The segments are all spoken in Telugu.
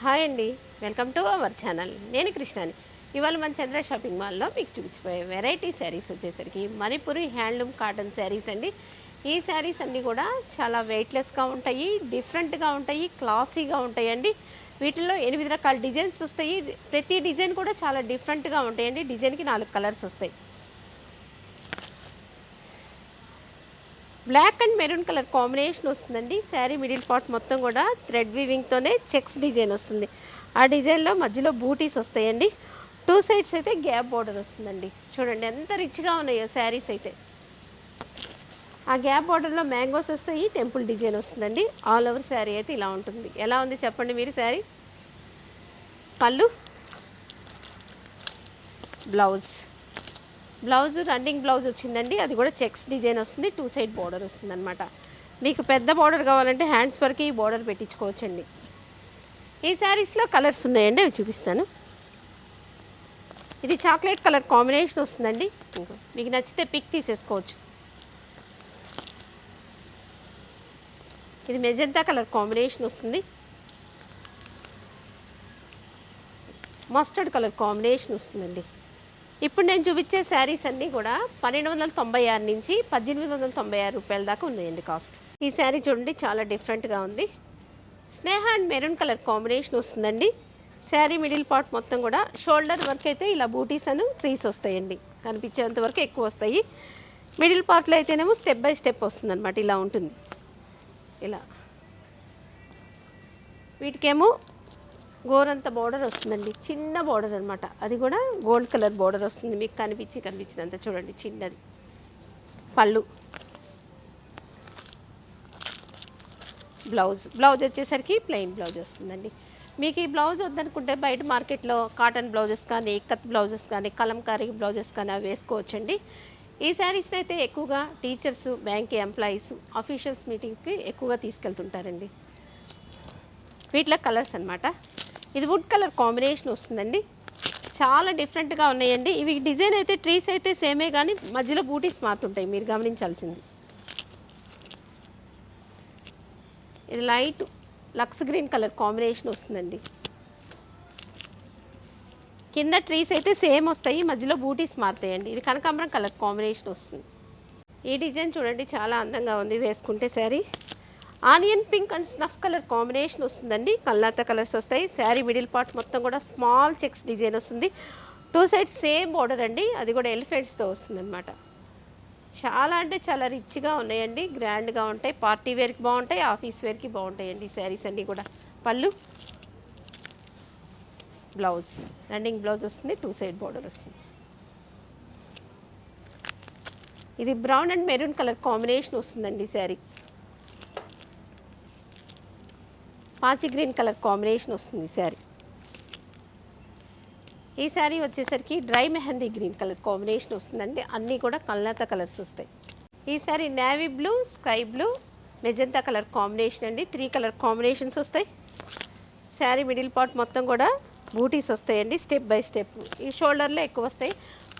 హాయ్ అండి. Welcome to our channel. నేను కృష్ణాని. ఇవాళ మన చంద్ర షాపింగ్ మాల్లో మీకు చూపించిపోయే వెరైటీ శారీస్ వచ్చేసరికి మణిపురి హ్యాండ్లూమ్ కాటన్ శారీస్ అండి. ఈ శారీస్ అన్నీ కూడా చాలా వెయిట్లెస్గా ఉంటాయి డిఫరెంట్గా ఉంటాయి క్లాసీగా ఉంటాయండి వీటిల్లో ఎనిమిది రకాల డిజైన్స్ వస్తాయి. ప్రతి డిజైన్ కూడా చాలా డిఫరెంట్గా ఉంటాయండి. డిజైన్కి నాలుగు కలర్స్ వస్తాయి. Black and maroon colour combination వస్తుందండి. శారీ మిడిల్ పార్ట్ మొత్తం కూడా థ్రెడ్ వీవింగ్తోనే చెక్స్ డిజైన్ వస్తుంది. ఆ డిజైన్లో మధ్యలో బూటీస్ వస్తాయండి. టూ సైడ్స్ అయితే గ్యాప్ బార్డర్ వస్తుందండి. చూడండి ఎంత రిచ్గా ఉన్నాయో శారీస్ అయితే. ఆ గ్యాప్ బార్డర్లో మ్యాంగోస్ వస్తాయి టెంపుల్ డిజైన్ వస్తుందండి. ఆల్ ఓవర్ శారీ అయితే ఇలా ఉంటుంది. ఎలా ఉంది చెప్పండి మీరు శారీ? పళ్ళు బ్లౌజ్. బ్లౌజ్ రన్నింగ్ బ్లౌజ్ వచ్చిందండి. అది కూడా చెక్స్ డిజైన్ వస్తుంది. టూ సైడ్ బార్డర్ వస్తుంది అనమాట మీకు పెద్ద బార్డర్ కావాలంటే హ్యాండ్స్ వరకు ఈ బార్డర్ పెట్టించుకోవచ్చండి. ఈ శారీస్లో కలర్స్ ఉన్నాయండి. అవి చూపిస్తాను. ఇది చాక్లెట్ కలర్ కాంబినేషన్ వస్తుందండి. మీకు నచ్చితే పిక్ తీసేసుకోవచ్చు. ఇది మెజంతా కలర్ కాంబినేషన్ వస్తుంది. మస్టర్డ్ కలర్ కాంబినేషన్ వస్తుందండి. ఇప్పుడు నేను చూపించే శారీస్ అన్నీ కూడా పన్నెండు వందల తొంభై ఆరు నుంచి పద్దెనిమిది వందల తొంభై ఆరు రూపాయల దాకా ఉందండి కాస్ట్. ఈ శారీ చూడండి చాలా డిఫరెంట్గా ఉంది. స్నేహ అండ్ మెరూన్ కలర్ కాంబినేషన్ వస్తుందండి. శారీ మిడిల్ పార్ట్ మొత్తం కూడా షోల్డర్ వర్క్ అయితే ఇలా బూటీస్ అను ట్రీస్ వస్తాయండి. కనిపించేంత వరకు ఎక్కువ వస్తాయి. మిడిల్ పార్ట్లో అయితేనేమో స్టెప్ బై స్టెప్ వస్తుందన్నమాట ఇలా ఉంటుంది. ఇలా. వీటికేమో గోరంత బార్డర్ వస్తుందండి. చిన్న బార్డర్ అనమాట అది కూడా గోల్డ్ కలర్ బార్డర్ వస్తుంది. మీకు కనిపించి కనిపించినంత చూడండి. చిన్నది. పళ్ళు. బ్లౌజ్ బ్లౌజ్ వచ్చేసరికి ప్లెయిన్ బ్లౌజ్ వస్తుందండి. మీకు ఈ బ్లౌజ్ వద్దనుకుంటే బయట మార్కెట్లో కాటన్ బ్లౌజెస్ కానీ ఇక్కత్ బ్లౌజెస్ కానీ కలంకారీ బ్లౌజెస్ కానీ అవి వేసుకోవచ్చండి. ఈ శారీస్ అయితే ఎక్కువగా టీచర్స్ బ్యాంక్ ఎంప్లాయీస్ అఫీషియల్స్ మీటింగ్కి ఎక్కువగా తీసుకెళ్తుంటారండి. వీటిలో కలర్స్ అనమాట ఇది వుడ్ కలర్ కాంబినేషన్ వస్తుందండి. చాలా డిఫరెంట్గా ఉన్నాయండి. ఇవి డిజైన్ అయితే ట్రీస్ అయితే సేమే కానీ మధ్యలో బూటీస్ మారుతుంటాయి. మీరు గమనించాల్సింది. ఇది light Lux green colour combination వస్తుందండి. కింద ట్రీస్ అయితే సేమ్ వస్తాయి. మధ్యలో బూటీస్ మారుతాయండి. ఇది కనకాంబరం కలర్ కాంబినేషన్ వస్తుంది. ఈ డిజైన్ చూడండి చాలా అందంగా ఉంది. వేసుకుంటే sari onion pink and snuff colour combination వస్తుందండి. కల్లాత కలర్స్ వస్తాయి. శారీ మిడిల్ పార్ట్ మొత్తం కూడా స్మాల్ చెక్స్ డిజైన్ వస్తుంది. టూ సైడ్స్ సేమ్ బార్డర్ అండి. అది కూడా ఎలిఫెంట్స్తో వస్తుందన్నమాట. చాలా అంటే చాలా రిచ్గా ఉన్నాయండి. గ్రాండ్గా ఉంటాయి. పార్టీ వేర్కి బాగుంటాయి. ఆఫీస్ వేర్కి బాగుంటాయండి శారీస్ అన్నీ కూడా. పళ్ళు బ్లౌజ్. రన్నింగ్ బ్లౌజ్ వస్తుంది. టూ సైడ్ బార్డర్ వస్తుంది. ఇది brown and maroon colour combination వస్తుందండి శారీ. పాచి గ్రీన్ కలర్ కాంబినేషన్ వస్తుంది శారీ. ఈ శారీ వచ్చేసరికి dry mehndi green colour combination వస్తుందండి. అన్నీ కూడా కల్నాత కలర్స్ వస్తాయి. ఈ sari navy blue sky blue magenta colour combination అండి. త్రీ కలర్ కాంబినేషన్స్ వస్తాయి. శారీ మిడిల్ పార్ట్ మొత్తం కూడా బూటీస్ వస్తాయండి స్టెప్ బై స్టెప్. ఈ షోల్డర్లో ఎక్కువ వస్తాయి.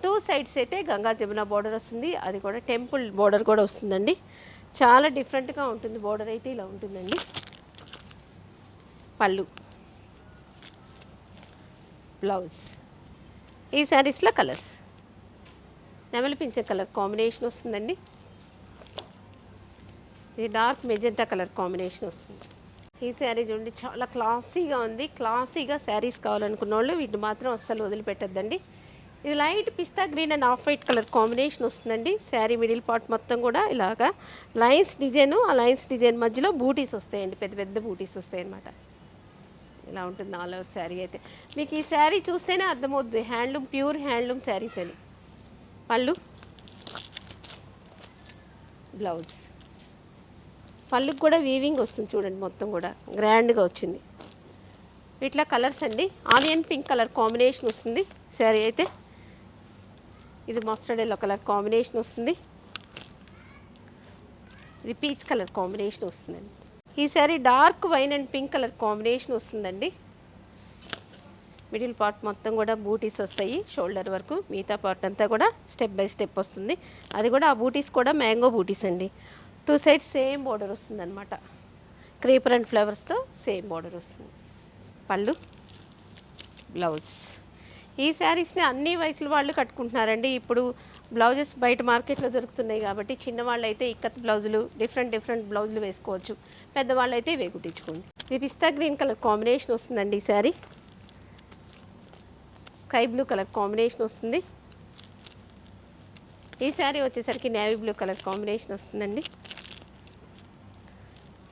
టూ సైడ్స్ అయితే గంగా జమున బార్డర్ వస్తుంది. అది కూడా టెంపుల్ బార్డర్ కూడా వస్తుందండి. చాలా డిఫరెంట్గా ఉంటుంది బార్డర్ అయితే ఇలా ఉంటుందండి. పళ్ళు. బ్లౌజ్ ఈ శారీస్లో కలర్స్ నెమలిపించే కలర్ కాంబినేషన్ వస్తుందండి. ఇది డార్క్ మెజెంతా కలర్ కాంబినేషన్ వస్తుంది. ఈ శారీ చూడండి చాలా క్లాసీగా ఉంది. క్లాసీగా శారీస్ కావాలనుకున్న వాళ్ళు వీటిని మాత్రం అస్సలు వదిలిపెట్టద్దండి. ఇది light pista green and off white colour combination వస్తుందండి. శారీ మిడిల్ పార్ట్ మొత్తం కూడా ఇలాగా. లైన్స్ డిజైన్ ఆ లైన్స్ డిజైన్ మధ్యలో బూటీస్ వస్తాయండి. పెద్ద పెద్ద బూటీస్ వస్తాయి అన్నమాట ఇలా ఉంటుంది ఆల్ ఓవర్ శారీ అయితే. మీకు ఈ శారీ చూస్తేనే అర్థమవుద్ది. హ్యాండ్లూమ్ ప్యూర్ హ్యాండ్లూమ్ శారీస్ అని. పళ్ళు? బ్లౌజ్. పళ్ళుకి కూడా వీవింగ్ వస్తుంది చూడండి మొత్తం కూడా. గ్రాండ్గా వచ్చింది. వీటిలో కలర్స్ అండి. ఆనియన్ పింక్ కలర్ కాంబినేషన్ వస్తుంది శారీ అయితే. ఇది మస్టర్డ్ ఎల్లో కలర్ కాంబినేషన్ వస్తుంది. ఇది పీచ్ కలర్ కాంబినేషన్ వస్తుందండి. ఈ sari dark wine and pink colour combination వస్తుందండి. మిడిల్ పార్ట్ మొత్తం కూడా బూటీస్ వస్తాయి షోల్డర్ వరకు. మిగతా పార్ట్ అంతా కూడా స్టెప్ బై స్టెప్ వస్తుంది. అది కూడా ఆ బూటీస్ కూడా మ్యాంగో బూటీస్ అండి. టూ సైడ్స్ సేమ్ బార్డర్ వస్తుంది అనమాట క్రీపర్ అండ్ ఫ్లవర్స్తో సేమ్ బార్డర్ వస్తుంది. పళ్ళు బ్లౌజ్. ఈ శారీస్ని అన్ని వయసుల వాళ్ళు కట్టుకుంటున్నారండి. ఇప్పుడు బ్లౌజెస్ బయట మార్కెట్లో దొరుకుతున్నాయి కాబట్టి చిన్నవాళ్ళు అయితే ఇక్కత్ బ్లౌజులు డిఫరెంట్ డిఫరెంట్ బ్లౌజులు వేసుకోవచ్చు. పెద్దవాళ్ళు అయితే ఇవే కుట్టించుకోండి. ఇది పిస్తా గ్రీన్ కలర్ కాంబినేషన్ వస్తుందండి ఈ sari sky blue colour combination వస్తుంది. ఈ శారీ వచ్చేసరికి నేవీ బ్లూ కలర్ కాంబినేషన్ వస్తుందండి.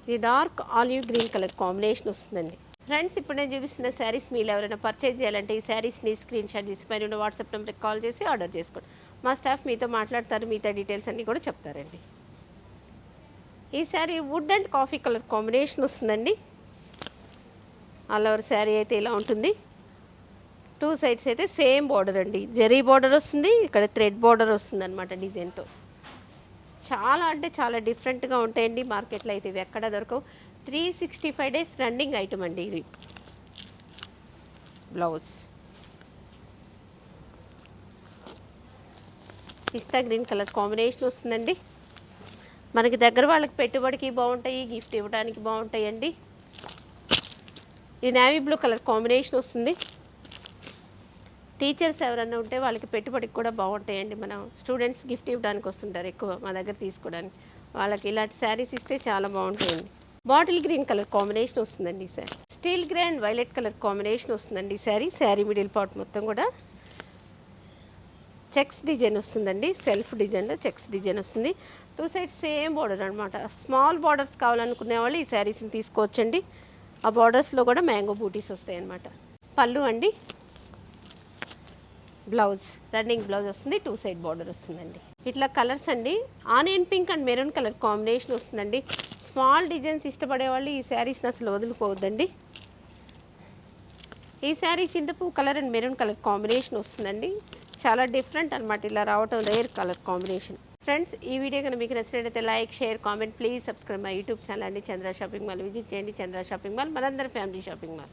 ఇది dark olive green colour combination వస్తుందండి. ఫ్రెండ్స్ ఇప్పుడు నేను చూపిస్తున్న శారీస్ మీరు ఎవరైనా పర్చేజ్ చేయాలంటే ఈ శారీస్ని స్క్రీన్ షాట్ తీసి పైన ఉన్న వాట్సాప్ నెంబర్కి కాల్ చేసి ఆర్డర్ చేసుకోండి. మా స్టాఫ్ మీతో మాట్లాడతారు మిగతా డీటెయిల్స్ అన్నీ కూడా చెప్తారండి. ఈ sari wood and coffee colour combination వస్తుందండి. ఆల్ ఓవర్ శారీ అయితే ఇలా ఉంటుంది. టూ సైడ్స్ అయితే సేమ్ బార్డర్ అండి. జరీ బార్డర్ వస్తుంది ఇక్కడ థ్రెడ్ బార్డర్ వస్తుంది అనమాట డిజైన్తో. చాలా అంటే చాలా డిఫరెంట్గా ఉంటాయండి మార్కెట్లో అయితే ఇవి ఎక్కడ దొరకవు. Three sixty five days running item అండి ఇది. బ్లౌజ్. పిస్తా గ్రీన్ కలర్ కాంబినేషన్ వస్తుందండి. మనకి దగ్గర వాళ్ళకి పెట్టుబడికి బాగుంటాయి గిఫ్ట్ ఇవ్వడానికి బాగుంటాయండి. ఇది నేవీ బ్లూ కలర్ కాంబినేషన్ వస్తుంది. టీచర్స్ ఎవరైనా ఉంటే వాళ్ళకి పెట్టుబడికి కూడా బాగుంటాయండి. మనం స్టూడెంట్స్ గిఫ్ట్ ఇవ్వడానికి వస్తుంటారు ఎక్కువ మా దగ్గర తీసుకోవడానికి. వాళ్ళకి ఇలాంటి శారీస్ ఇస్తే చాలా బాగుంటాయండి. బాటిల్ గ్రీన్ కలర్ కాంబినేషన్ వస్తుందండి ఈ steel grey and violet colour combination వస్తుందండి ఈ శారీ. శారీ మిడిల్ పార్ట్ మొత్తం కూడా. చెక్స్ డిజైన్ వస్తుందండి సెల్ఫ్ డిజైన్లో చెక్స్ డిజైన్ వస్తుంది. టూ సైడ్స్ సేమ్ బార్డర్ అనమాట స్మాల్ బార్డర్స్ కావాలనుకునే వాళ్ళు ఈ శారీస్ని తీసుకోవచ్చండి. ఆ బార్డర్స్లో కూడా మ్యాంగో బూటీస్ వస్తాయి అనమాట పళ్ళు అండి బ్లౌజ్ రన్నింగ్ బ్లౌజ్ వస్తుంది టూ సైడ్ బార్డర్ వస్తుందండి. ఇట్లా కలర్స్ అండి onion pink and maroon colour combination వస్తుందండి. స్మాల్ డిజైన్స్ ఇష్టపడే వాళ్ళు ఈ శారీస్ని అసలు వదులుకోవద్దండి. ఈ sari చింతపు colour and maroon colour combination వస్తుందండి. చాలా డిఫరెంట్ అనమాట ఇలా రావటం రేర్ కలర్ కాంబినేషన్ ఫ్రెండ్స్ ఈ వీడియో కనుక మీకు నచ్చినట్లయితే like share comment please subscribe my YouTube channel అండి. చంద్ర షాపింగ్ మాల్ విజిట్ చేయండి చంద్ర షాపింగ్ మాల్ మనందరి ఫ్యామిలీ షాపింగ్ మాల్